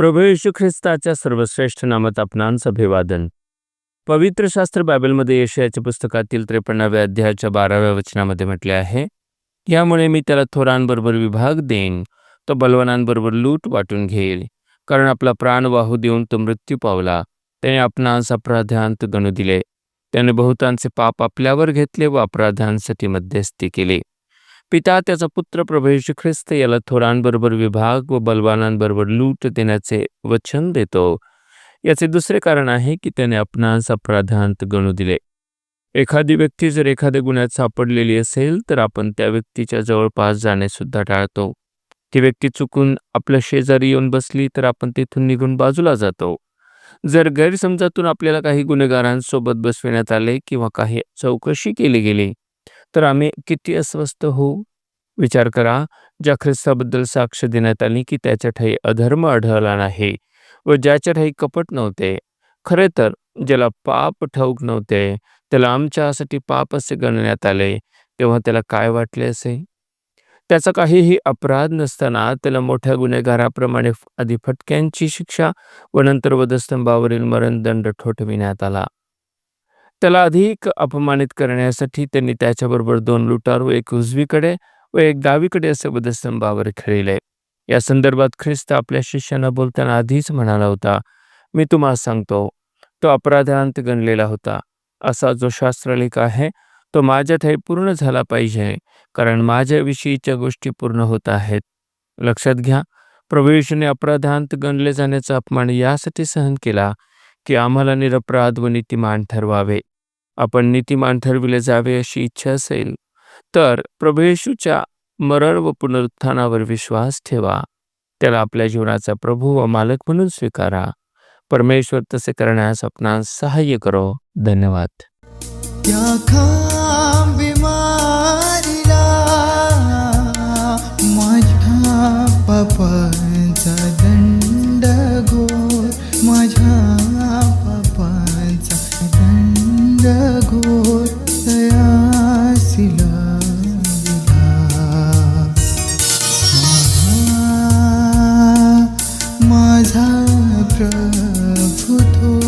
प्रभू येशू ख्रिस्ताच्या सर्वश्रेष्ठ नामात आपणांस अभिवादन पवित्र शास्त्र बायबलमध्ये यशयाच्या पुस्तकातील त्रेपन्नाव्या अध्यायाच्या बाराव्या वचनामध्ये म्हटले आहे यामुळे मी त्याला थोरांबरोबर विभाग देईन. तो बलवानांबरोबर लूट वाटून घेईल. कारण आपला प्राण वाहू देऊन तो मृत्यू पावला. त्याने आपणास अपराधांत गणू दिले. त्याने बहुतांचे पाप आपल्यावर घेतले व अपराधांसाठी मध्यस्थी केली. पिता त्याचा पुत्र प्रभू येशू ख्रिस्त याला थोरांबरोबर विभाग व बलवानांबरोबर लूट देण्याचे वचन देतो. याचे दुसरे कारण आहे की त्याने आपणास अपराधांत गणू दिले. एखादी व्यक्ती जर एखाद्या गुन्ह्यात सापडलेली असेल तर आपण त्या व्यक्तीच्या जवळपास जाणे सुद्धा टाळतो. ती व्यक्ती चुकून आपल्या शेजारी येऊन बसली तर आपण तिथून निघून बाजूला जातो. जर गैरसमजातून आपल्याला काही गुन्हेगारांसोबत बसविण्यात आले किंवा काही चौकशी केली गेली तर आम्ही किती अस्वस्थ होऊ? विचार करा ज्या ख्रिस्ताबद्दल साक्ष देण्यात आली की त्याच्या ठाई अधर्म आढळला नाही व ज्याच्या ठाई कपट नव्हते. खरे तर ज्याला पाप ठाऊक नव्हते त्याला आमच्यासाठी पाप असे गणण्यात आले. तेव्हा त्याला काय वाटले असे? त्याचा काहीही अपराध नसताना त्याला मोठ्या गुन्हेगाराप्रमाणे आधी फटक्यांची शिक्षा व नंतर वधस्तंभावरील मरणदंड ठोठविण्यात आला. त्याला अधिक अपमानित करण्यासाठी त्यांनी त्याच्याबरोबर दोन लुटार व एक उजवीकडे व एक डावीकडे असे वधस्तंभावर खेळले. या संदर्भात ख्रिस्त आपल्या शिष्यांना बोलताना आधीच म्हणाला होता मी तुम्हाला सांगतो तो अपराधांत गणलेला होता. असा जो शास्त्रलेख आहे तो माझ्यात हे पूर्ण झाला पाहिजे कारण माझ्याविषयीच्या गोष्टी पूर्ण होत आहेत. लक्षात घ्या प्रभू अपराधांत गणले जाण्याचा अपमान यासाठी सहन केला की आम्हाला निरपराध व नीतिमान ठरवावे. आपण नीतिमान ठरविले जावे अशी इच्छा असेल तर प्रभू येशूच्या मरण व पुनरुत्थानावर विश्वास ठेवा. त्याला आपल्या जीवनाचा प्रभू व मालक म्हणून स्वीकारा. परमेश्वर तसे करण्यास आपणास सहाय्य करो. धन्यवाद. माझा प्रभु थोर